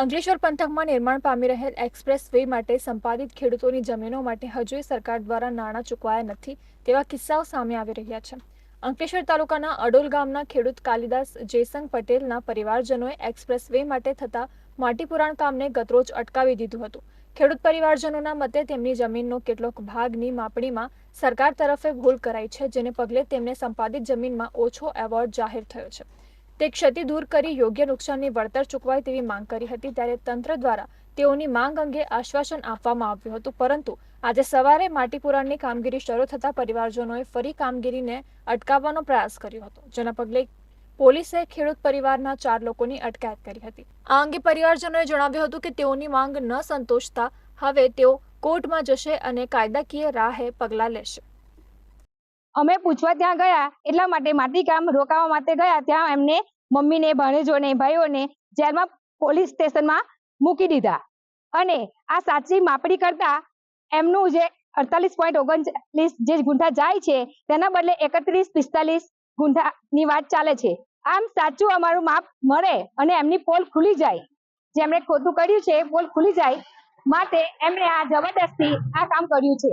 અંકલેશ્વર પંથકમાં નિર્માણ પામી રહેલ એક્સપ્રેસ વે માટે સંપાદિત ખેડૂતોની જમીનો માટે હજુય સરકાર દ્વારા નાણાં ચૂકવાયા નથી તેવા કિસ્સાઓ સામે આવી રહ્યા છે. અંકલેશ્વર તાલુકાના અડોલ ગામના ખેડૂત કાલિદાસ જયસંગ પટેલના પરિવારજનોએ એક્સપ્રેસ વે માટે થતા માટીપુરાણ કામને ગતરોજ અટકાવી દીધું હતું. ખેડૂત પરિવારજનોના મતે તેમની જમીનનો કેટલોક ભાગની માપણીમાં સરકાર તરફે ભૂલ કરાઈ છે, જેને પગલે તેમને સંપાદિત જમીનમાં ઓછો એવોર્ડ જાહેર થયો છે. તે ક્ષતિ દૂર કરી યોગ્ય નુકસાનની વળતર ચૂકવાય તેવી માંગ કરી હતી ત્યારે તંત્ર દ્વારા તેઓની માંગ અંગે આશ્વાસન આપવામાં આવ્યું હતું. પરંતુ આજે સવારે માટીપુરાણની કામગીરી શરૂ થતાં પરિવારજનોએ ફરી કામગીરીને અટકાવવાનો પ્રયાસ કર્યો હતો, જેના પગલે પોલીસે ખેડૂત પરિવારના ચાર લોકોની અટકાયત કરી હતી. આ અંગે પરિવારજનોએ જણાવ્યું હતું કે તેઓની માંગ ન સંતોષતા હવે તેઓ કોર્ટમાં જશે અને કાયદાકીય રાહે પગલાં લેશે. અમે પૂછવા ત્યાં ગયા, એટલા માટે માટીકામ રોકાવા માટે ગયા. ત્યાં એમને મમ્મીને, ભાણેજોને, ભાઈઓને જેલમાં પોલીસ સ્ટેશનમાં મૂકી દીધા. અને આ સાચી માપણી કરતા એમનું જે અડતાલીસ પોઈન્ટ ઓગણચાલીસ જે ગુંઠા જાય છે, તેના બદલે એકત્રીસ, પિસ્તાલીસ ગુંઠાની વાત ચાલે છે. આમ સાચું અમારું માપ મળે અને એમની પોલ ખુલી જાય. જેમણે ખોટું કર્યું છે પોલ ખુલી જાય. માટે એમણે આ જબરદસ્તી આ કામ કર્યું છે.